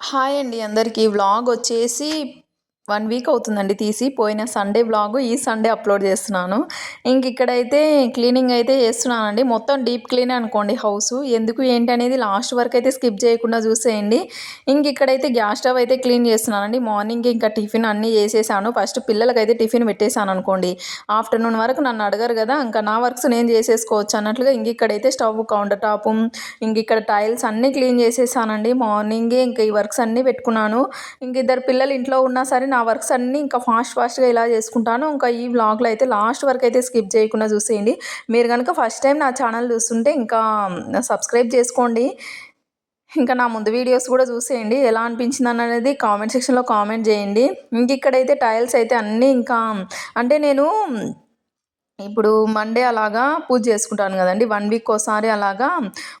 Hi అండి అందరికీ. Vlog వచ్చేసి వన్ వీక్ అవుతుందండి తీసి. పోయిన సండే వ్లాగ్ ఈ సండే అప్లోడ్ చేస్తున్నాను. ఇంక ఇక్కడైతే క్లీనింగ్ అయితే చేస్తున్నానండి. మొత్తం డీప్ క్లీన్ అనుకోండి హౌస్ ఎందుకు ఏంటి అనేది లాస్ట్ వరకు అయితే స్కిప్ చేయకుండా చూసేయండి. ఇంక ఇక్కడైతే గ్యాస్ స్టవ్ అయితే క్లీన్ చేస్తున్నానండి. మార్నింగ్ ఇంకా టిఫిన్ అన్నీ చేసేసాను. ఫస్ట్ పిల్లలకైతే టిఫిన్ పెట్టేశాను అనుకోండి. ఆఫ్టర్నూన్ వరకు నన్ను అడగరు కదా ఇంకా నా వర్క్స్ నేను చేసేసుకోవచ్చు అన్నట్లుగా ఇంక ఇక్కడైతే స్టవ్ కౌంటర్ టాప్ ఇంక ఇక్కడ టైల్స్ అన్నీ క్లీన్ చేసేసానండి. మార్నింగే ఇంకా ఈ వర్క్స్ అన్నీ పెట్టుకున్నాను. ఇంక ఇద్దరు పిల్లలు ఇంట్లో ఉన్నా సరే నా వర్క్స్ అన్నీ ఇంకా ఫాస్ట్ ఫాస్ట్గా ఇలా చేసుకుంటాను. ఇంకా ఈ వ్లాగ్లో అయితే లాస్ట్ వరకు అయితే స్కిప్ చేయకుండా చూసేయండి. మీరు కనుక ఫస్ట్ టైం నా ఛానల్ చూస్తుంటే ఇంకా సబ్స్క్రైబ్ చేసుకోండి. ఇంకా నా ముందు వీడియోస్ కూడా చూసేయండి. ఎలా అనిపించింది అనేది కామెంట్ సెక్షన్లో కామెంట్ చేయండి. ఇంక ఇక్కడైతే టైల్స్ అయితే అన్నీ ఇంకా అంటే నేను ఇప్పుడు మండే అలాగా పూజ చేసుకుంటాను కదండి. వన్ వీక్ ఒకసారి అలాగా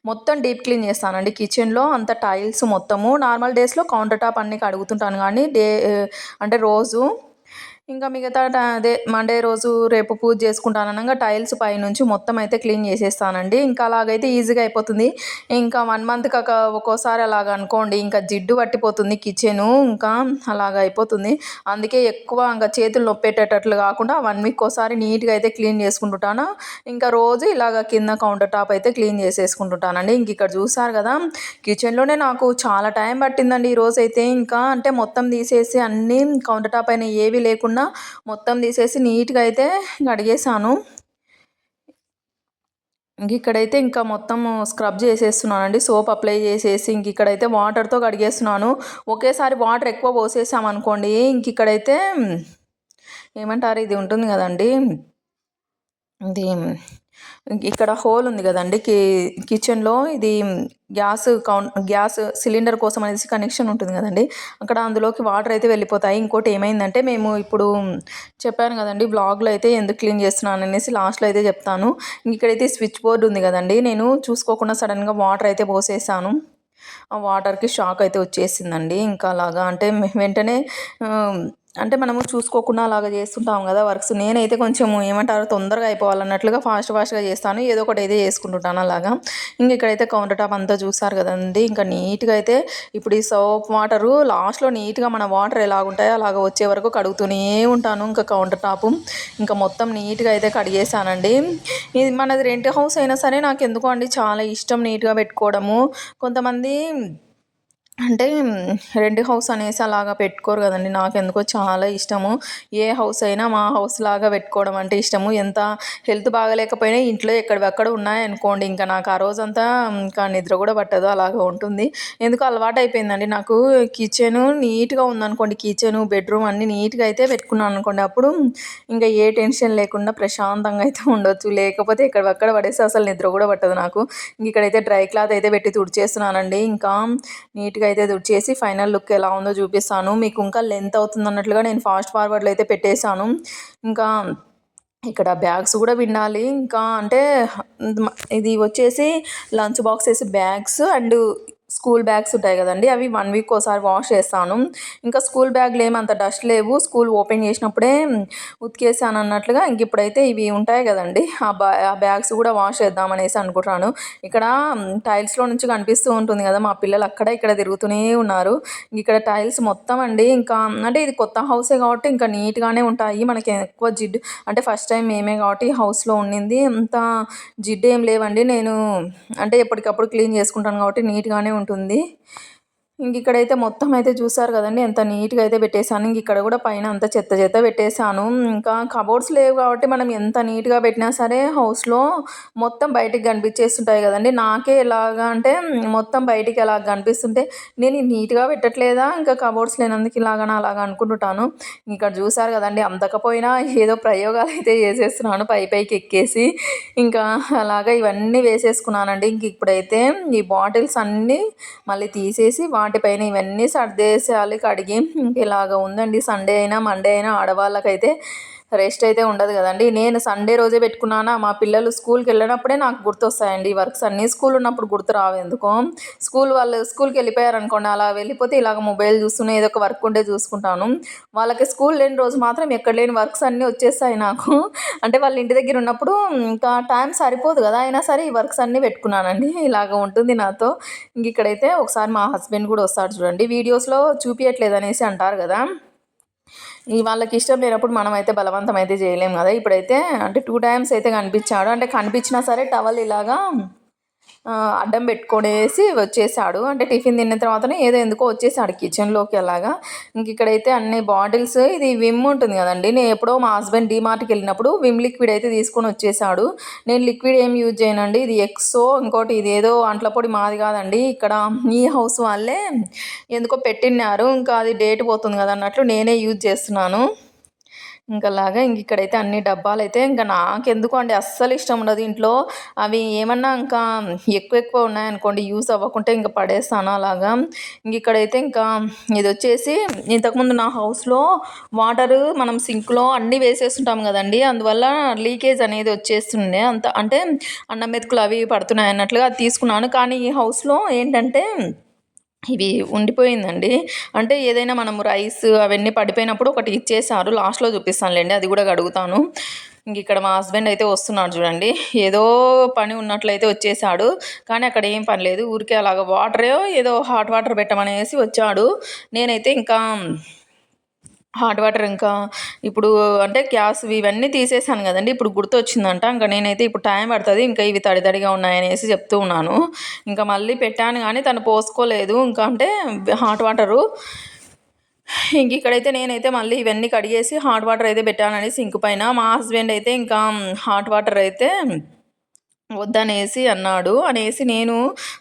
మొత్తం డీప్ క్లీన్ చేస్తానండి. కిచెన్లో అంత టైల్స్ మొత్తము. నార్మల్ డేస్లో కౌంటర్ టాప్ అన్నీ కడుగుతుంటాను కానీ డే అంటే రోజు ఇంకా మిగతా అదే మండే రోజు రేపు పూజ చేసుకుంటాను అనగా టైల్స్ పైనుంచి మొత్తం అయితే క్లీన్ చేసేస్తానండి. ఇంకా అలాగైతే ఈజీగా అయిపోతుంది. ఇంకా వన్ మంత్కి ఒక ఒక్కోసారి అలాగ అనుకోండి. ఇంకా జిడ్డు పట్టిపోతుంది కిచెను. ఇంకా అలాగ అయిపోతుంది. అందుకే ఎక్కువ ఇంకా చేతులు నొప్పేటట్లు కాకుండా వన్ వీక్ ఒకసారి నీట్గా అయితే క్లీన్ చేసుకుంటుంటాను. ఇంకా రోజు ఇలాగ కింద కౌంటర్ టాప్ అయితే క్లీన్ చేసేసుకుంటుంటానండి. ఇంక ఇక్కడ చూసారు కదా కిచెన్లోనే నాకు చాలా టైం పట్టిందండి ఈరోజు అయితే ఇంకా అంటే మొత్తం తీసేసి అన్నీ కౌంటర్ టాప్ అయినా ఏవి లేకుండా లేకుండా మొత్తం తీసేసి నీట్గా అయితే కడిగేసాను ఇంక ఇక్కడైతే ఇంకా మొత్తం స్క్రబ్ చేసేస్తున్నానండి. సోప్ అప్లై చేసేసి ఇంక ఇక్కడైతే వాటర్తో కడిగేస్తున్నాను. ఒకేసారి వాటర్ ఎక్కువ పోసేసామనుకోండి ఇంక ఇక్కడైతే ఏమంటారు? ఇది ఉంటుంది కదండి. ఇది ఇక్కడ హోల్ ఉంది కదండి కి కిచెన్లో ఇది గ్యాస్ కౌన్ గ్యాస్ సిలిండర్ కోసం అనేసి కనెక్షన్ ఉంటుంది కదండి. అక్కడ అందులోకి వాటర్ అయితే వెళ్ళిపోతాయి. ఇంకోటి ఏమైందంటే మేము ఇప్పుడు చెప్పాను కదండి బ్లాగ్లో అయితే ఎందుకు క్లీన్ చేస్తున్నాను అనేసి లాస్ట్లో అయితే చెప్తాను. ఇక్కడైతే స్విచ్ బోర్డు ఉంది కదండి. నేను చూసుకోకుండా సడన్గా వాటర్ అయితే పోసేసాను. ఆ వాటర్కి షాక్ అయితే వచ్చేసిందండి. ఇంకా అలాగా అంటే వెంటనే అంటే మనము చూసుకోకుండా అలాగా చేస్తుంటాం కదా వర్క్స్. నేనైతే కొంచెం ఏమంటారు తొందరగా అయిపోవాలన్నట్లుగా ఫాస్ట్ ఫాస్ట్గా చేస్తాను. ఏదో ఒకటి అయితే చేసుకుంటుంటాను అలాగా. ఇంక ఇక్కడైతే కౌంటర్ టాప్ అంతా చూసారు కదండి. ఇంకా నీట్గా అయితే ఇప్పుడు ఈ సోప్ వాటరు లాస్ట్లో నీట్గా మన వాటర్ ఎలాగుంటాయో అలాగ వచ్చే వరకు కడుగుతూనే ఉంటాను ఇంకా కౌంటర్ టాప్. ఇంకా మొత్తం నీట్గా అయితే కడిగేసానండి ఇది మనది రెంట్ హౌస్ అయినా సరే నాకు ఎందుకో అండి చాలా ఇష్టం నీట్గా పెట్టుకోవడము. కొంతమంది అంటే రెంట్ హౌస్ అనేసి అలాగా పెట్టుకోరు కదండి. నాకు ఎందుకో చాలా ఇష్టము. ఏ హౌస్ అయినా మా హౌస్ లాగా పెట్టుకోవడం అంటే ఇష్టము. ఎంత హెల్త్ బాగలేకపోయినా ఇంట్లో ఎక్కడివక్కడ ఉన్నాయనుకోండి ఇంకా నాకు ఆ రోజంతా ఇంకా నిద్ర కూడా పట్టదు అలాగా ఉంటుంది. ఎందుకు అలవాటు అయిపోయిందండి నాకు కిచెన్ నీట్గా ఉందనుకోండి కిచెన్ బెడ్రూమ్ అన్నీ నీట్గా అయితే పెట్టుకున్నాను అనుకోండి అప్పుడు ఇంకా ఏ టెన్షన్ లేకుండా ప్రశాంతంగా అయితే ఉండొచ్చు. లేకపోతే ఎక్కడివక్కడ పడేసి అసలు నిద్ర కూడా పట్టదు నాకు. ఇక్కడైతే డ్రై క్లాత్ అయితే పెట్టి తుడిచేస్తున్నానండి. ఇంకా నీట్గా అయితే తుడిచేసి ఫైనల్ లుక్ ఎలా ఉందో చూపిస్తాను. మీకు ఇంకా లెంత్ అవుతుంది అన్నట్లుగా నేను ఫాస్ట్ ఫార్వర్డ్లో అయితే పెట్టేశాను. ఇంకా ఇక్కడ బ్యాగ్స్ కూడా వినాలి. ఇంకా అంటే ఇది వచ్చేసి లంచ్ బాక్స్ వేసి బ్యాగ్స్ అండ్ స్కూల్ బ్యాగ్స్ ఉంటాయి కదండి అవి వన్ వీక్ ఒకసారి వాష్ చేస్తాను. ఇంకా స్కూల్ బ్యాగ్లు ఏమంత డస్ట్ లేవు. స్కూల్ ఓపెన్ చేసినప్పుడే ఉతికేసాను అన్నట్లుగా ఇంక ఇప్పుడైతే ఇవి ఉంటాయి కదండి. ఆ బ్యా ఆ బ్యాగ్స్ కూడా వాష్ చేద్దామనేసి అనుకుంటున్నాను. ఇక్కడ టైల్స్లో నుంచి కనిపిస్తూ ఉంటుంది కదా మా పిల్లలు అక్కడ ఇక్కడ తిరుగుతూనే ఉన్నారు. ఇక్కడ టైల్స్ మొత్తం అండి ఇంకా అంటే ఇది కొత్త హౌసే కాబట్టి ఇంకా నీట్గానే ఉంటాయి. మనకి ఎక్కువ జిడ్డు అంటే ఫస్ట్ టైం మేమే కాబట్టి హౌస్లో ఉండింది. అంత జిడ్డు ఏం లేవండి. నేను అంటే ఎప్పటికప్పుడు క్లీన్ చేసుకుంటాను కాబట్టి నీట్గానే ఉంటుంది. ఇంక ఇక్కడైతే మొత్తం అయితే చూసారు కదండి ఎంత నీట్గా అయితే పెట్టేశాను. ఇంక ఇక్కడ కూడా పైన అంత చెత్త చెత్త పెట్టేశాను. ఇంకా కబోర్డ్స్ లేవు కాబట్టి మనం ఎంత నీట్గా పెట్టినా సరే హౌస్లో మొత్తం బయటికి కనిపించేస్తుంటాయి కదండి. నాకే ఎలాగా అంటే మొత్తం బయటికి ఎలా కనిపిస్తుంటే నేను నీట్గా పెట్టట్లేదా? ఇంకా కబోర్డ్స్ లేనందుకు ఇలాగా అలాగా అనుకుంటుంటాను. ఇక్కడ చూసారు కదండి అందకపోయినా ఏదో ప్రయోగాలు అయితే చేసేస్తున్నాను. పై పైకి ఎక్కేసి ఇంకా అలాగా ఇవన్నీ వేసేసుకున్నానండి. ఇంక ఇప్పుడైతే ఈ బాటిల్స్ అన్నీ మళ్ళీ తీసేసి వాటిపైన ఇవన్నీ సర్దేసేయాలి కడిగి ఇలాగ ఉందండి. సండే అయినా మండే అయినా ఆడవాళ్ళకైతే రెస్ట్ అయితే ఉండదు కదండి. నేను సండే రోజే పెట్టుకున్నానా? మా పిల్లలు స్కూల్కి వెళ్ళినప్పుడే నాకు గుర్తొస్తాయండి. ఈ వర్క్స్ అన్నీ స్కూల్ ఉన్నప్పుడు గుర్తు రావు ఎందుకో. స్కూల్ వాళ్ళు స్కూల్కి వెళ్ళిపోయారు అనుకోండి అలా వెళ్ళిపోతే ఇలాగ మొబైల్ చూస్తూనే ఏదో ఒక వర్క్ ఉంటే చూసుకుంటాను. వాళ్ళకి స్కూల్ లేని రోజు మాత్రం ఎక్కడ లేని వర్క్స్ అన్నీ వచ్చేస్తాయి నాకు. అంటే వాళ్ళ ఇంటి దగ్గర ఉన్నప్పుడు ఇంకా టైం సరిపోదు కదా. అయినా సరే ఈ వర్క్స్ అన్నీ పెట్టుకున్నానండి. ఇలాగ ఉంటుంది నాతో. ఇంక ఇక్కడైతే ఒకసారి మా హస్బెండ్ కూడా వస్తాడు చూడండి. వీడియోస్లో చూపించట్లేదు అనేసి అంటారు కదా. వాళ్ళకి ఇష్టం లేనప్పుడు మనం అయితే బలవంతం అయితే చేయలేం కదా. ఇప్పుడైతే అంటే టూ టైమ్స్ అయితే కనిపించాడు. అంటే కనిపించినా సరే టవల్ ఇలాగా అడ్డం పెట్టుకునేసి వచ్చేసాడు. అంటే టిఫిన్ తిన్న తర్వాతనే ఏదో ఎందుకో వచ్చేసాడు కిచెన్లోకి అలాగా. ఇంక ఇక్కడైతే అన్ని బాటిల్స్ ఇది విమ్ ఉంటుంది కదండి. నేను ఎప్పుడో మా హస్బెండ్ డీమార్ట్కి వెళ్ళినప్పుడు విమ్ లిక్విడ్ అయితే తీసుకొని వచ్చేసాడు. నేను లిక్విడ్ ఏం యూజ్ చేయనండి. ఇది ఎక్సో ఇంకోటి ఇది ఏదో అంట్ల పొడి మాది కాదండి. ఇక్కడ మీ హౌస్ వాళ్ళే ఎందుకో పెట్టినారు ఇంకా అది డేట్ పోతుంది కదా అన్నట్లు నేనే యూజ్ చేస్తున్నాను. ఇంకా ఇంక ఇక్కడైతే అన్ని డబ్బాలు అయితే ఇంకా నాకెందుకు అండి అస్సలు ఇష్టం ఉండదు. ఇంట్లో అవి ఏమన్నా ఇంకా ఎక్కువ ఎక్కువ ఉన్నాయనుకోండి యూస్ అవ్వకుంటే ఇంకా పడేస్తాను అలాగా. ఇంక ఇక్కడైతే ఇంకా ఇది వచ్చేసి ఇంతకుముందు నా హౌస్లో వాటర్ మనం సింక్లో అన్నీ వేసేస్తుంటాం కదండి అందువల్ల లీకేజ్ అనేది వచ్చేస్తుండే. అంత అంటే అన్నం మెతుకులు అవి పడుతున్నాయి అన్నట్లుగా అది తీసుకున్నాను. కానీ ఈ హౌస్లో ఏంటంటే ఇవి ఉండిపోయిందండి. అంటే ఏదైనా మనం రైస్ అవన్నీ పడిపోయినప్పుడు ఒకటి ఇచ్చేసారు లాస్ట్లో చూపిస్తానులేండి అది కూడా అడుగుతాను ఇంక ఇక్కడ మా హస్బెండ్ అయితే వస్తున్నాడు చూడండి. ఏదో పని ఉన్నట్లయితే వచ్చేసాడు కానీ అక్కడ ఏం పని లేదు. ఊరికే అలాగ వాటరే ఏదో హాట్ వాటర్ పెట్టమనేసి వచ్చాడు. నేనైతే ఇంకా హాట్ వాటర్ ఇంకా ఇప్పుడు అంటే గ్యాస్ ఇవన్నీ తీసేసాను కదండి. ఇప్పుడు గుర్తు వచ్చిందంట ఇంకా నేనైతే ఇప్పుడు టైం పడుతుంది. ఇంకా ఇవి తడి తడిగా ఉన్నాయనేసి చెప్తూ ఉన్నాను. ఇంకా మళ్ళీ పెట్టాను కానీ తను పోసుకోలేదు. ఇంకా అంటే హాట్ వాటరు. ఇంక ఇక్కడైతే నేనైతే మళ్ళీ ఇవన్నీ కడిగేసి హాట్ వాటర్ అయితే పెట్టానని సింక్ పైన. మా హస్బెండ్ అయితే ఇంకా హాట్ వాటర్ అయితే వద్దనేసి అన్నాడు. అనేసి నేను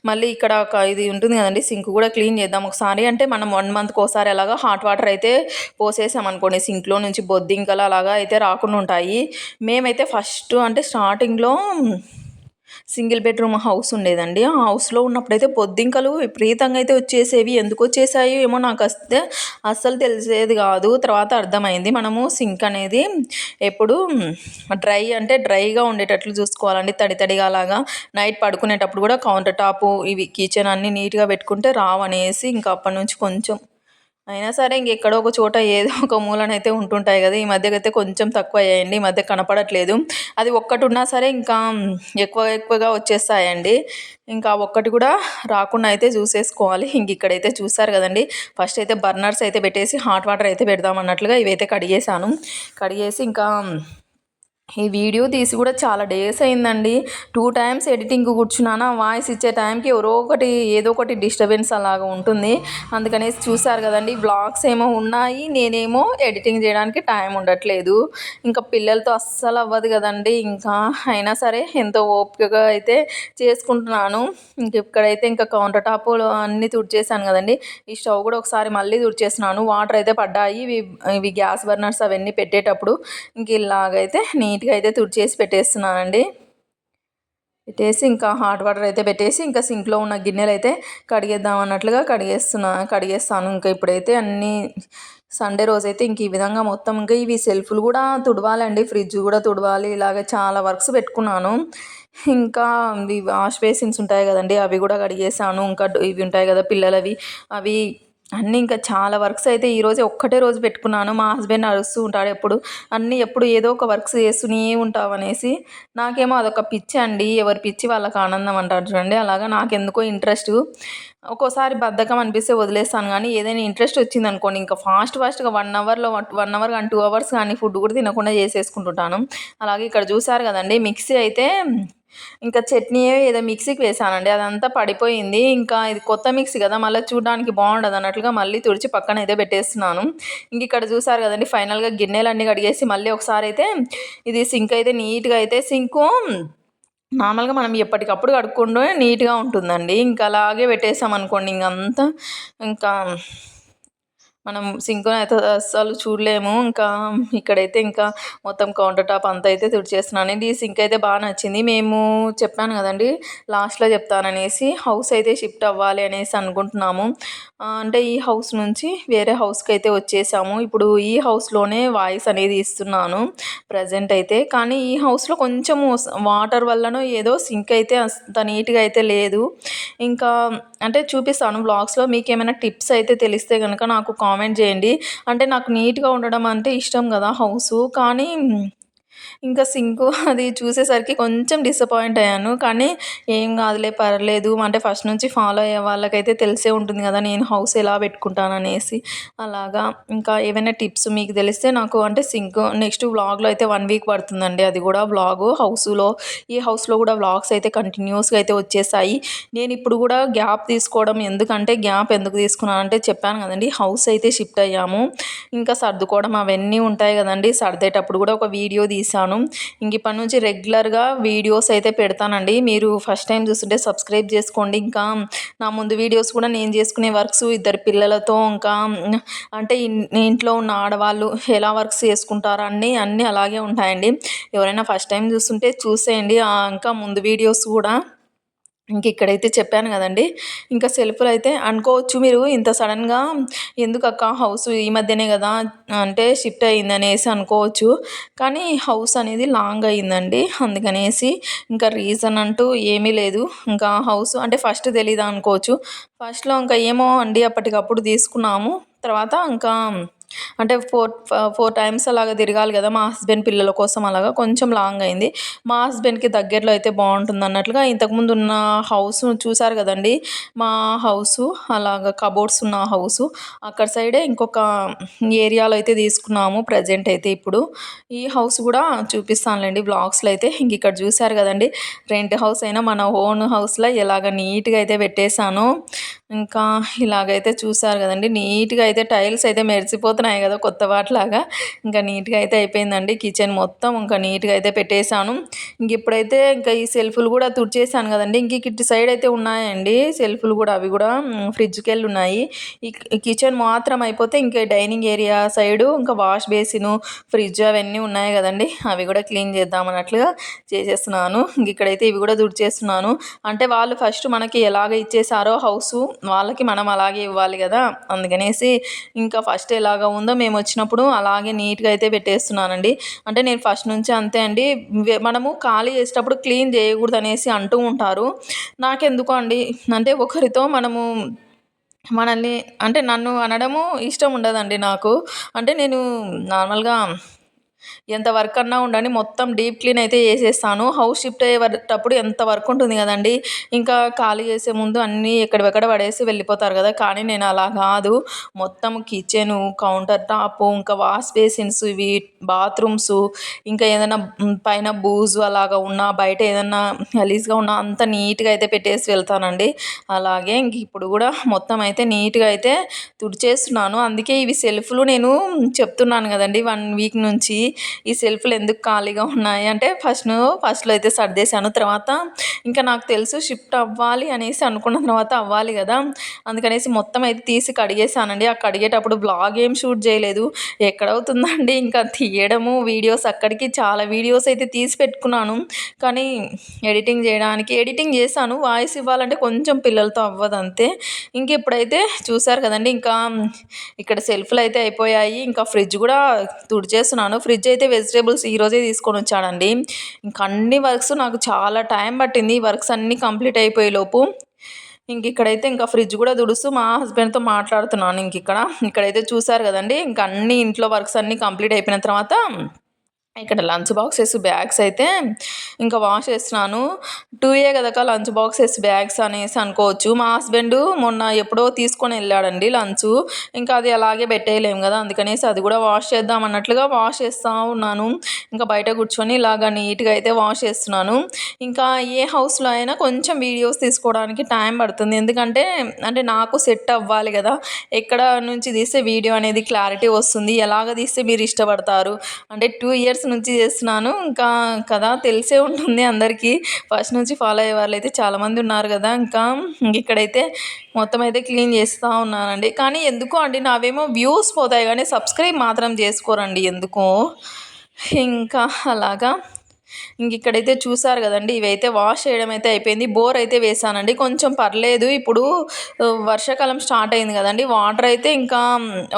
మళ్ళీ ఇక్కడ ఒక ఇది ఉంటుంది కదండి సింక్ కూడా క్లీన్ చేద్దాం ఒకసారి. అంటే మనం వన్ మంత్కి ఒకసారి అలాగా హాట్ వాటర్ అయితే పోసేసాం అనుకోండి సింక్లో నుంచి బొద్దింకలు అలాగా అయితే రాకుండా ఉంటాయి. మేమైతే ఫస్ట్ అంటే స్టార్టింగ్లో సింగిల్ బెడ్రూమ్ హౌస్ ఉండేదండి. ఆ హౌస్లో ఉన్నప్పుడైతే పొద్దింకలు విపరీతంగా అయితే వచ్చేసేవి. ఎందుకు వచ్చేసాయో ఏమో నాకు వస్తే అస్సలు తెలిసేది కాదు. తర్వాత అర్థమైంది. మనము సింక్ అనేది ఎప్పుడు డ్రై అంటే డ్రైగా ఉండేటట్లు చూసుకోవాలండి. తడి తడిగా అలాగా నైట్ పడుకునేటప్పుడు కూడా కౌంటర్ టాపు ఇవి కిచెన్ అన్నీ నీట్గా పెట్టుకుంటే రావు అనేసి ఇంకా అప్పటి నుంచి కొంచెం అయినా సరే ఇంకెక్కడో ఒక చోట ఏదో ఒక మూలనైతే ఉంటుంటాయి కదా. ఈ మధ్యకైతే కొంచెం తక్కువ అయ్యాయండి ఈ మధ్య కనపడట్లేదు. అది ఒక్కటి ఉన్నా సరే ఇంకా ఎక్కువ ఎక్కువగా వచ్చేస్తాయండి. ఇంకా ఒక్కటి కూడా రాకుండా అయితే చూసేసుకోవాలి. ఇంక ఇక్కడైతే చూసారు కదండి. ఫస్ట్ అయితే బర్నర్స్ అయితే పెట్టేసి హాట్ వాటర్ అయితే పెడదాం అన్నట్లుగా ఇవైతే కడిగేసాను కడిగేసి ఇంకా ఈ వీడియో తీసి కూడా చాలా డేస్ అయిందండి. టూ టైమ్స్ ఎడిటింగ్ కూర్చున్నానా. వాయిస్ ఇచ్చే టైంకి ఎవరో ఒకటి ఏదో ఒకటి డిస్టర్బెన్స్ అలాగా ఉంటుంది. అందుకనేసి చూసారు కదండి బ్లాగ్స్ ఏమో ఉన్నాయి. నేనేమో ఎడిటింగ్ చేయడానికి టైం ఉండట్లేదు. ఇంకా పిల్లలతో అస్సలు అవ్వదు కదండి. ఇంకా అయినా సరే ఎంతో ఓపికగా అయితే చేసుకుంటున్నాను. ఇంక ఇక్కడైతే ఇంకా కౌంటర్ టాప్ అన్నీ తుడిచేసాను కదండి. ఈ స్టవ్ కూడా ఒకసారి మళ్ళీ తుడిచేసినాను వాటర్ అయితే పడ్డాయి. ఇవి ఇవి గ్యాస్ బర్నర్స్ అవన్నీ పెట్టేటప్పుడు. ఇంక ఇలాగైతే నేను నీట్గా అయితే తుడిచేసి పెట్టేస్తున్నానండి. పెట్టేసి ఇంకా హాట్ వాటర్ అయితే పెట్టేసి ఇంకా సింక్లో ఉన్న గిన్నెలు అయితే కడిగేద్దాం అన్నట్లుగా కడిగేస్తున్నా కడిగేస్తాను. ఇంకా ఇప్పుడైతే అన్నీ సండే రోజైతే ఇంక ఈ విధంగా మొత్తం ఇంకా ఇవి సెల్ఫ్లు కూడా తుడవాలండి. ఫ్రిడ్జ్ కూడా తుడవాలి. ఇలాగ చాలా వర్క్స్ పెట్టుకున్నాను. ఇంకా ఇవి వాష్ బేసిన్స్ ఉంటాయి కదండి అవి కూడా కడిగేసాను. ఇంకా ఇవి ఉంటాయి కదా పిల్లలవి అవి అన్నీ ఇంకా చాలా వర్క్స్ అయితే ఈరోజే ఒక్కటే రోజు పెట్టుకున్నాను. మా హస్బెండ్ అరుస్తూ ఉంటాడు ఎప్పుడు. అన్నీ ఎప్పుడు ఏదో ఒక వర్క్స్ చేస్తూనే ఉంటావు అనేసి. నాకేమో అదొక పిచ్చి అండి. ఎవరి పిచ్చి వాళ్ళకి ఆనందం అంటారు చూడండి. అలాగా నాకెందుకో ఇంట్రెస్ట్. ఒక్కోసారి బద్ధకం అనిపిస్తే వదిలేస్తాను కానీ ఏదైనా ఇంట్రెస్ట్ వచ్చింది అనుకోండి ఇంకా ఫాస్ట్ ఫాస్ట్గా వన్ అవర్లో వన్ అవర్ కానీ టూ అవర్స్ కానీ ఫుడ్ కూడా తినకుండా చేసేసుకుంటుంటాను. అలాగే ఇక్కడ చూసారు కదండి మిక్సీ అయితే ఇంకా చట్నీ ఏదో మిక్సీకి వేసానండి అదంతా పడిపోయింది. ఇంకా ఇది కొత్త మిక్సీ కదా మళ్ళీ చూడడానికి బాగుండదు అన్నట్లుగా మళ్ళీ తుడిచి పక్కన అయితే పెట్టేస్తున్నాను. ఇంక ఇక్కడ చూసారు కదండి ఫైనల్గా గిన్నెలు అన్నీ కడిగేసి మళ్ళీ ఒకసారి అయితే ఇది సింక్ అయితే నీట్గా అయితే సింకు నార్మల్గా మనం ఎప్పటికప్పుడు కడుక్కుంటూ నీట్గా ఉంటుందండి. ఇంకా అలాగే పెట్టేసాం అనుకోండి ఇంకంతా ఇంకా మనం సింక్ను అయితే అస్సలు చూడలేము. ఇంకా ఇక్కడైతే ఇంకా మొత్తం కౌంటర్ టాప్ అంతా అయితే తుడిచేస్తున్నాను. ఈ సింక్ అయితే బాగా నచ్చింది. మేము చెప్పాను కదండి లాస్ట్లో చెప్తాననేసి హౌస్ అయితే షిఫ్ట్ అవ్వాలి అనేసి అనుకుంటున్నాము. అంటే ఈ హౌస్ నుంచి వేరే హౌస్కి అయితే వచ్చేసాము. ఇప్పుడు ఈ హౌస్లోనే వాయిస్ అనేది ఇస్తున్నాను ప్రజెంట్ అయితే. కానీ ఈ హౌస్లో కొంచెము వాటర్ వల్లనో ఏదో సింక్ అయితే అంత నీట్గా అయితే లేదు. ఇంకా అంటే చూపిస్తాను బ్లాగ్స్లో మీకు ఏమైనా టిప్స్ అయితే తెలిస్తే కనుక నాకు కామెంట్ చేయండి. అంటే నాకు నీట్గా ఉండడం అంటే ఇష్టం కదా హౌసు కానీ ఇంకా సింకు అది చూసేసరికి కొంచెం డిసప్పాయింట్ అయ్యాను. కానీ ఏం కాదులే పర్లేదు. అంటే ఫస్ట్ నుంచి ఫాలో అయ్యే వాళ్ళకైతే తెలిసే ఉంటుంది కదా నేను హౌస్ ఎలా పెట్టుకుంటాననేసి అలాగా. ఇంకా ఏమైనా టిప్స్ మీకు తెలిస్తే నాకు అంటే సింక్ నెక్స్ట్ వ్లాగ్లో అయితే వన్ వీక్ పడుతుందండి. అది కూడా వ్లాగు హౌస్లో ఈ హౌస్లో కూడా వ్లాగ్స్ అయితే కంటిన్యూస్గా అయితే వచ్చేసాయి. నేను ఇప్పుడు కూడా గ్యాప్ తీసుకోవడం ఎందుకంటే గ్యాప్ ఎందుకు తీసుకున్నాను అంటే చెప్పాను కదండి హౌస్ అయితే షిఫ్ట్ అయ్యాము. ఇంకా సర్దుకోవడం అవన్నీ ఉంటాయి కదండి. సర్దేటప్పుడు కూడా ఒక వీడియో తీసాను. ఇంక ఇప్పటి నుంచి రెగ్యులర్గా వీడియోస్ అయితే పెడతానండి. మీరు ఫస్ట్ టైం చూస్తుంటే సబ్స్క్రైబ్ చేసుకోండి. ఇంకా నా ముందు వీడియోస్ కూడా నేను చేసుకునే వర్క్స్ ఇద్దరు పిల్లలతో ఇంకా అంటే ఇంట్లో ఉన్న ఆడవాళ్ళు ఎలా వర్క్స్ చేసుకుంటారు అన్నీ అన్నీ అలాగే ఉంటాయండి. ఎవరైనా ఫస్ట్ టైం చూస్తుంటే చూసేయండి. ఇంకా ముందు వీడియోస్ కూడా ఇంక ఇక్కడైతే చెప్పాను కదండి. ఇంకా సెల్ఫ్లు అయితే అనుకోవచ్చు మీరు ఇంత సడన్గా ఎందుకు అక్క హౌస్ ఈ మధ్యనే కదా అంటే షిఫ్ట్ అయ్యింది అనేసి అనుకోవచ్చు. కానీ హౌస్ అనేది లాంగ్ అయ్యిందండి అందుకనేసి ఇంకా రీజన్ అంటూ ఏమీ లేదు. ఇంకా హౌస్ అంటే ఫస్ట్ తెలీదా అనుకోవచ్చు. ఫస్ట్లో ఇంకా ఏమో అండి అప్పటికప్పుడు తీసుకున్నాము. తర్వాత ఇంకా అంటే ఫోర్ ఫోర్ టైమ్స్ అలాగా తిరగాలి కదా మా హస్బెండ్ పిల్లల కోసం అలాగా కొంచెం లాంగ్ అయింది. మా హస్బెండ్కి దగ్గరలో అయితే బాగుంటుంది అన్నట్లుగా ఇంతకుముందు ఉన్న హౌస్ చూసారు కదండి? మా హౌస్ అలాగ కబోర్డ్స్ ఉన్న హౌస్. అక్కడ సైడే ఇంకొక ఏరియాలో అయితే తీసుకున్నాము ప్రజెంట్ అయితే ఇప్పుడు. ఈ హౌస్ కూడా చూపిస్తానులేండి బ్లాగ్స్లో అయితే. ఇంక ఇక్కడ చూసారు కదండి? రెంట్ హౌస్ అయినా మన ఓన్ హౌస్లో ఎలాగ నీట్గా అయితే పెట్టేశాను. ఇంకా ఇలాగైతే చూసారు కదండి? నీట్గా అయితే టైల్స్ అయితే మెరిసిపోతున్నాయి కదా కొత్త వాటిలాగా. ఇంకా నీట్గా అయితే అయిపోయిందండి కిచెన్ మొత్తం. ఇంకా నీట్గా అయితే పెట్టేశాను. ఇంక ఇప్పుడైతే ఇంకా ఈ సెల్ఫ్లు కూడా తుడిచేసాను కదండి. ఇంక ఇటు సైడ్ అయితే ఉన్నాయండి. సెల్ఫ్లు కూడా అవి కూడా ఫ్రిడ్జ్కి వెళ్ళి ఉన్నాయి. ఈ కిచెన్ మాత్రం అయిపోతే ఇంకా డైనింగ్ ఏరియా సైడు ఇంకా వాష్ బేసిన్ ఫ్రిడ్జ్ అవన్నీ ఉన్నాయి కదండి. అవి కూడా క్లీన్ చేద్దాం అన్నట్లుగా చేసేస్తున్నాను. ఇంక ఇక్కడైతే ఇవి కూడా తుడిచేస్తున్నాను. అంటే వాళ్ళు ఫస్ట్ మనకి ఎలాగ ఇచ్చేసారో హౌస్ వాళ్ళకి మనం అలాగే ఇవ్వాలి కదా. అందుకనేసి ఇంకా ఫస్ట్ ఎలాగ ఉందో మేము వచ్చినప్పుడు అలాగే నీట్గా అయితే పెట్టేస్తున్నానండి. అంటే నేను ఫస్ట్ నుంచి అంతే అండి. మనము ఖాళీ చేసేటప్పుడు క్లీన్ చేయకూడదు అనేసి అంటూ ఉంటారు. నాకెందుకు అండి. అంటే ఒకరితో మనము మనల్ని అంటే నన్ను అనడము ఇష్టం ఉండదండి నాకు. అంటే నేను నార్మల్గా ఎంత వర్క్ అన్నా ఉండని మొత్తం డీప్ క్లీన్ అయితే చేసేస్తాను. హౌస్ షిఫ్ట్ అయ్యేటప్పుడు ఎంత వర్క్ ఉంటుంది కదండి? ఇంకా ఖాళీ చేసే ముందు అన్నీ ఎక్కడెక్కడ పడేసి వెళ్ళిపోతారు కదా? కానీ నేను అలా కాదు. మొత్తం కిచెన్ కౌంటర్ టాప్ ఇంకా వాష్ బేసిన్స్ ఇవి బాత్రూమ్స్ ఇంకా ఏదైనా పైన బూజు అలాగా ఉన్నా బయట ఏదైనా గలీజ్గా ఉన్నా అంత నీట్గా అయితే పెట్టేసి వెళ్తానండి. అలాగే ఇంక ఇప్పుడు కూడా మొత్తం అయితే నీట్గా అయితే తుడిచేస్తున్నాను. అందుకే ఇవి సెల్ఫ్లు నేను చెప్తున్నాను కదండి. వన్ వీక్ నుంచి ఈ సెల్ఫ్లు ఎందుకు ఖాళీగా ఉన్నాయి? అంటే ఫస్ట్ ఫస్ట్లో అయితే సర్దేశాను తర్వాత ఇంకా నాకు తెలుసు షిఫ్ట్ అవ్వాలి అనేసి అనుకున్న తర్వాత అవ్వాలి కదా. అందుకనేసి మొత్తం అయితే తీసి కడిగేసానండి ఆ కడిగేటప్పుడు బ్లాగ్ ఏం షూట్ చేయలేదు. ఎక్కడవుతుందండి? ఇంకా తీయడము వీడియోస్ అక్కడికి చాలా వీడియోస్ అయితే తీసి పెట్టుకున్నాను. కానీ ఎడిటింగ్ చేయడానికి ఎడిటింగ్ చేశాను. వాయిస్ ఇవ్వాలంటే కొంచెం పిల్లలతో అవ్వదు అంతే ఇంక ఇప్పుడైతే చూసారు కదండి ఇంకా ఇక్కడ సెల్ఫ్లు అయితే అయిపోయాయి. ఇంకా ఫ్రిడ్జ్ కూడా తుడిచేస్తున్నాను. ఫ్రిడ్జ్ అయితే వెజిటేబుల్స్ ఈరోజే తీసుకొని వచ్చాడండి ఇంకా అన్ని వర్క్స్ నాకు చాలా టైం పట్టింది. ఈ వర్క్స్ అన్నీ కంప్లీట్ అయిపోయే లోపు ఇంక ఇక్కడైతే ఇంకా ఫ్రిడ్జ్ కూడా దుడుస్తూ మా హస్బెండ్తో మాట్లాడుతున్నాను. ఇంక ఇక్కడ ఇక్కడైతే చూసారు కదండి ఇంక అన్ని ఇంట్లో వర్క్స్ అన్నీ కంప్లీట్ అయిపోయిన తర్వాత ఇక్కడ లంచ్ బాక్సెస్ బ్యాగ్స్ అయితే ఇంకా వాష్ చేస్తున్నాను. టూ ఏ కదక లంచ్ బాక్సెస్ బ్యాగ్స్ అనేసి అనుకోవచ్చు. మా హస్బెండ్ మొన్న ఎప్పుడో తీసుకొని వెళ్ళాడండి లంచ్. ఇంకా అది అలాగే పెట్టేయలేము కదా అందుకనేసి అది కూడా వాష్ చేద్దాం అన్నట్లుగా వాష్ చేస్తూ ఉన్నాను. ఇంకా బయట కూర్చొని ఇలాగ నీట్గా అయితే వాష్ చేస్తున్నాను. ఇంకా ఏ హౌస్లో అయినా కొంచెం వీడియోస్ తీసుకోవడానికి టైం పడుతుంది. ఎందుకంటే అంటే నాకు సెట్ అవ్వాలి కదా. ఎక్కడ నుంచి తీస్తే వీడియో అనేది క్లారిటీ వస్తుంది. ఎలాగ తీస్తే మీరు ఇష్టపడతారు? అంటే టూ ఇయర్స్ నుంచి చేస్తున్నాను. ఇంకా కదా తెలిసే ఉంటుంది అందరికీ. ఫస్ట్ నుంచి ఫాలో అయ్యే వాళ్ళు అయితే చాలామంది ఉన్నారు కదా. ఇంకా ఇక్కడైతే మొత్తం అయితే క్లీన్ చేస్తూ ఉన్నానండి. కానీ ఎందుకో అండి? నావేమో వ్యూస్ పోతాయి కానీ సబ్స్క్రైబ్ మాత్రం చేసుకోరండి. ఎందుకో? ఇంకా అలాగా ఇంక ఇక్కడైతే చూసారు కదండి ఇవైతే వాష్ చేయడం అయితే అయిపోయింది. బోర్ అయితే వేసానండి. కొంచెం పర్లేదు ఇప్పుడు వర్షాకాలం స్టార్ట్ అయింది కదండి. వాటర్ అయితే ఇంకా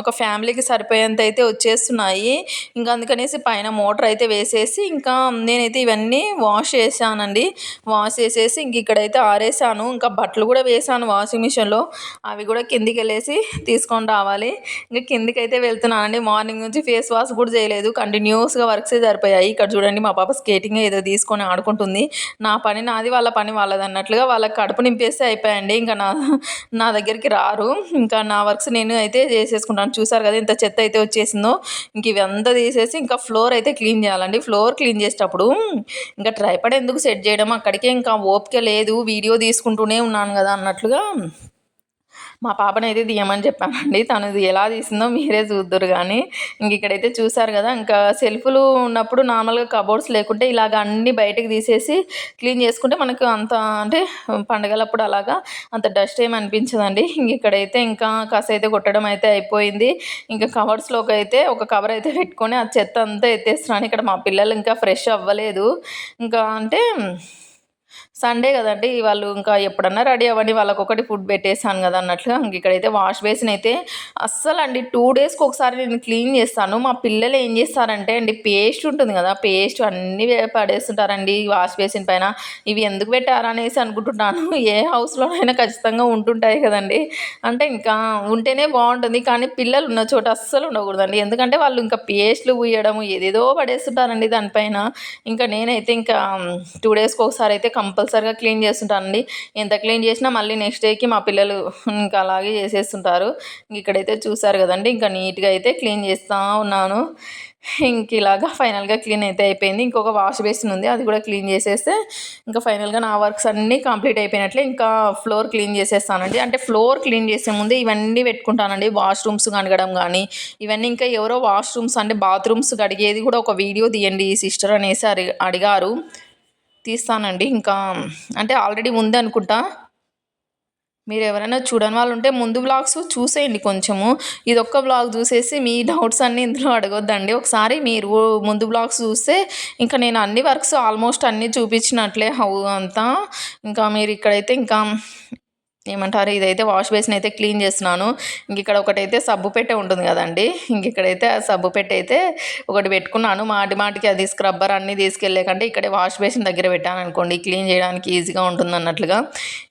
ఒక ఫ్యామిలీకి సరిపోయేంత అయితే వచ్చేస్తున్నాయి. ఇంకా అందుకనేసి పైన మోటార్ అయితే వేసేసి ఇంకా నేనైతే ఇవన్నీ వాష్ చేశానండి. వాష్ చేసేసి ఇంక ఇక్కడైతే ఆరేసాను. ఇంకా బట్టలు కూడా వేసాను వాషింగ్ మిషన్లో అవి కూడా కిందికి వెళ్ళేసి తీసుకొని రావాలి. ఇంకా కిందికి అయితే వెళ్తున్నానండి. మార్నింగ్ నుంచి ఫేస్ వాష్ కూడా చేయలేదు. కంటిన్యూస్గా వర్క్సే సరిపోయాయి. ఇక్కడ చూడండి మా పాప స్కే స్కేటింగ్ ఏదో తీసుకొని ఆడుకుంటుంది. నా పని నాది వాళ్ళ పని వాళ్ళది అన్నట్లుగా వాళ్ళకి కడుపు నింపేస్తే అయిపోయండి ఇంకా నా నా దగ్గరికి రారు. ఇంకా నా వర్క్స్ నేను అయితే చేసేసుకుంటాను. చూసారు కదా ఇంత చెత్త అయితే వచ్చేసిందో. ఇంక ఇవంతా తీసేసి ఇంకా ఫ్లోర్ అయితే క్లీన్ చేయాలండి. ఫ్లోర్ క్లీన్ చేసేటప్పుడు ఇంకా ట్రైపడ్ ఎందుకు సెట్ చేయడం? అక్కడికే ఇంకా ఓపిక లేదు. వీడియో తీసుకుంటూనే ఉన్నాను కదా అన్నట్లుగా మా పాపనైతే తీయమని చెప్పామండి. తను ఎలా తీసిందో మీరే చూద్దరు కానీ ఇంక ఇక్కడైతే చూసారు కదా ఇంకా సెల్ఫ్లు ఉన్నప్పుడు నార్మల్గా కబోర్డ్స్ లేకుంటే ఇలాగ అన్నీ బయటకు తీసేసి క్లీన్ చేసుకుంటే మనకు అంత అంటే పండగలప్పుడు అలాగా అంత డస్ట్ ఏమి అనిపించదండి. ఇంక ఇక్కడైతే ఇంకా కాసైతే అయితే కొట్టడం అయితే అయిపోయింది. ఇంకా కవర్స్లోకి అయితే ఒక కవర్ అయితే పెట్టుకొని ఆ చెత్త అంతా ఎత్తేస్తున్నాను. ఇక్కడ మా పిల్లలు ఇంకా ఫ్రెష్ అవ్వలేదు. ఇంకా అంటే సండే కదండి వాళ్ళు ఇంకా ఎప్పుడన్నా రెడీ అవ్వండి వాళ్ళకి ఒకటి ఫుడ్ పెట్టేసాను కదా అన్నట్లుగా ఇంక ఇక్కడైతే వాష్ బేసిన్ అయితే అస్సలు అండి టూ డేస్కి ఒకసారి నేను క్లీన్ చేస్తాను. మా పిల్లలు ఏం చేస్తారంటే అండి పేస్ట్ ఉంటుంది కదా పేస్ట్ అన్నీ పడేస్తుంటారండి వాష్ బేసిన్ పైన. ఇవి ఎందుకు పెట్టారా అనేసి అనుకుంటున్నాను. ఏ హౌస్లోనైనా ఖచ్చితంగా ఉంటుంటాయి కదండి. అంటే ఇంకా ఉంటేనే బాగుంటుంది కానీ పిల్లలు ఉన్న చోట అస్సలు ఉండకూడదండి. ఎందుకంటే వాళ్ళు ఇంకా పేస్ట్లు పూయడము ఏదేదో పడేస్తుంటారండి దానిపైన. ఇంకా నేనైతే ఇంకా టూ డేస్కి ఒకసారి అయితే కంపల్సరీ కంపల్సరిగా క్లీన్ చేస్తుంటానండి. ఎంత క్లీన్ చేసినా మళ్ళీ నెక్స్ట్ డేకి మా పిల్లలు ఇంకా అలాగే చేసేస్తుంటారు. ఇక్కడైతే చూసారు కదండి ఇంకా నీట్గా అయితే క్లీన్ చేస్తూ ఉన్నాను. ఇంక ఇలాగా ఫైనల్గా క్లీన్ అయితే అయిపోయింది. ఇంకొక వాష్ బేసిన్ ఉంది అది కూడా క్లీన్ చేసేస్తే ఇంకా ఫైనల్గా నా వర్క్స్ అన్నీ కంప్లీట్ అయిపోయినట్లే ఇంకా ఫ్లోర్ క్లీన్ చేసేస్తానండి. అంటే ఫ్లోర్ క్లీన్ చేసే ముందు ఇవన్నీ పెట్టుకుంటానండి. వాష్రూమ్స్ కడగడం కానీ ఇవన్నీ ఇంకా ఎవరో వాష్రూమ్స్ అంటే బాత్రూమ్స్ కడిగేది కూడా ఒక వీడియో తీయండి ఈ సిస్టర్ అనేసి అడిగారు. తీస్తానండి. ఇంకా అంటే ఆల్రెడీ ఉంది అనుకుంటా. మీరు ఎవరైనా చూడని వాళ్ళు ఉంటే ముందు బ్లాగ్స్ చూసేయండి కొంచెము. ఇది ఒక్క బ్లాగ్ చూసేసి మీ డౌట్స్ అన్నీ ఇందులో అడగొద్దండి. ఒకసారి మీరు ముందు బ్లాగ్స్ చూస్తే ఇంకా నేను అన్ని వర్క్స్ ఆల్మోస్ట్ అన్నీ చూపించినట్లే హౌ అంతా. ఇంకా మీరు ఇక్కడైతే ఇంకా ఏమంటారు? ఇదైతే వాష్ బేసిన్ అయితే క్లీన్ చేస్తున్నాను. ఇంక ఇక్కడ ఒకటైతే సబ్బు పెట్టే ఉంటుంది కదండి. ఇంక ఇక్కడైతే ఆ సబ్బు పెట్టే అయితే ఒకటి పెట్టుకున్నాను. మాటి మాటికి అది స్క్రబ్బర్ అన్నీ తీసుకెళ్ళే ఇక్కడే వాష్ బేసిన్ దగ్గర పెట్టాను అనుకోండి. క్లీన్ చేయడానికి ఈజీగా ఉంటుంది అన్నట్లుగా.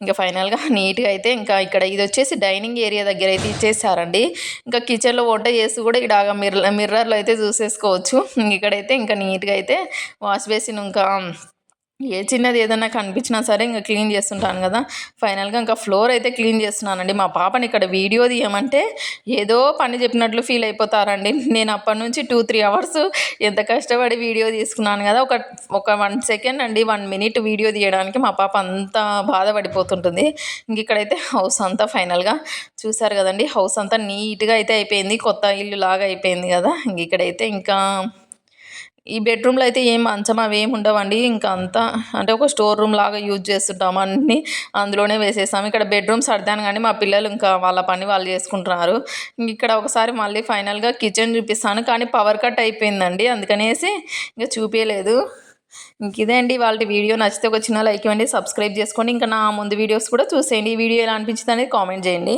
ఇంకా ఫైనల్గా నీట్గా అయితే ఇంకా ఇక్కడ ఇది వచ్చేసి డైనింగ్ ఏరియా దగ్గర అయితే ఇచ్చేసారండి. ఇంకా కిచెన్లో వంట చేసి కూడా ఇక్కడ మిర్రర్ మిర్రర్లో అయితే చూసేసుకోవచ్చు. ఇక్కడైతే ఇంకా నీట్గా అయితే వాష్ బేసిన్ ఇంకా ఏ చిన్నది ఏదైనా కనిపించినా సరే ఇంకా క్లీన్ చేస్తుంటాను కదా. ఫైనల్గా ఇంకా ఫ్లోర్ అయితే క్లీన్ చేస్తున్నానండి. మా పాపని ఇక్కడ వీడియో తీయమంటే ఏదో పని చెప్పినట్లు ఫీల్ అయిపోతారండి. నేను అప్పటి నుంచి టూ త్రీ అవర్స్ ఎంత కష్టపడి వీడియో తీసుకున్నాను కదా. ఒక ఒక వన్ సెకండ్ అండి వన్ మినిట్ వీడియో తీయడానికి మా పాప అంత బాధపడిపోతుంటుంది. ఇంక ఇక్కడైతే హౌస్ అంతా ఫైనల్గా చూసారు కదండి. హౌస్ అంతా నీట్గా అయితే అయిపోయింది. కొత్త ఇల్లు లాగా అయిపోయింది కదా. ఇంక ఇక్కడైతే ఇంకా ఈ బెడ్రూమ్లో అయితే ఏం మంచం అవి ఏమి ఉండవండి. ఇంకా అంతా అంటే ఒక స్టోర్ రూమ్ లాగా యూజ్ చేస్తుంటాము అన్నీ అందులోనే వేసేసాము ఇక్కడ బెడ్రూమ్ సర్దాను కానీ మా పిల్లలు ఇంకా వాళ్ళ పని వాళ్ళు చేసుకుంటున్నారు. ఇక్కడ ఒకసారి మళ్ళీ ఫైనల్గా కిచెన్ చూపిస్తాను. కానీ పవర్ కట్ అయిపోయిందండి. అందుకనేసి ఇంకా చూపించలేదు ఇంక ఇదే అండి వాళ్ళ వీడియో నచ్చితే ఒక చిన్న లైక్ ఇవ్వండి సబ్స్క్రైబ్ చేసుకోండి. ఇంకా నా ముందు వీడియోస్ కూడా చూసేయండి. ఈ వీడియో ఎలా అనిపించింది అనేది కామెంట్ చేయండి.